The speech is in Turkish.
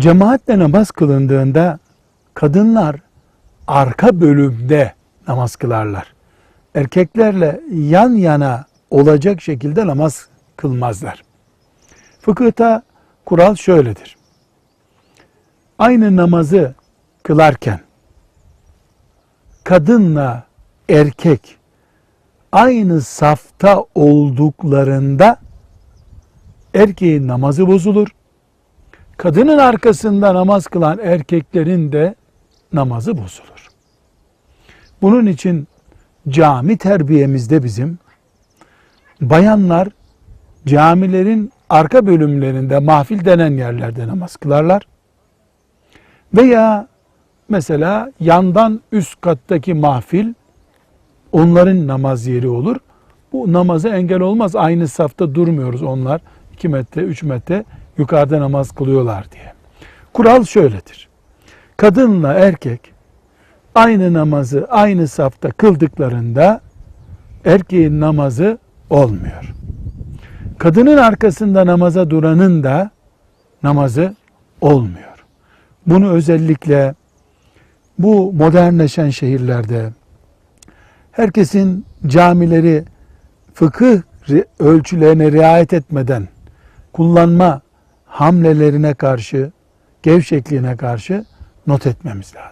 Cemaatle namaz kılındığında kadınlar arka bölümde namaz kılarlar. Erkeklerle yan yana olacak şekilde namaz kılmazlar. Fıkıhta kural şöyledir. Aynı namazı kılarken kadınla erkek aynı safta olduklarında erkeğin namazı bozulur. Kadının arkasında namaz kılan erkeklerin de namazı bozulur. Bunun için cami terbiyemizde bizim bayanlar camilerin arka bölümlerinde mahfil denen yerlerde namaz kılarlar. Veya mesela yandan üst kattaki mahfil onların namaz yeri olur. Bu namaza engel olmaz. Aynı safta durmuyoruz onlar. 2 metre, 3 metre yukarıda namaz kılıyorlar diye. Kural şöyledir. Kadınla erkek aynı namazı aynı safta kıldıklarında erkeğin namazı olmuyor. Kadının arkasında namaza duranın da namazı olmuyor. Bunu özellikle bu modernleşen şehirlerde herkesin camileri fıkıh ri- ölçülerine riayet etmeden kullanma hamlelerine karşı, gevşekliğine karşı not etmemiz lazım.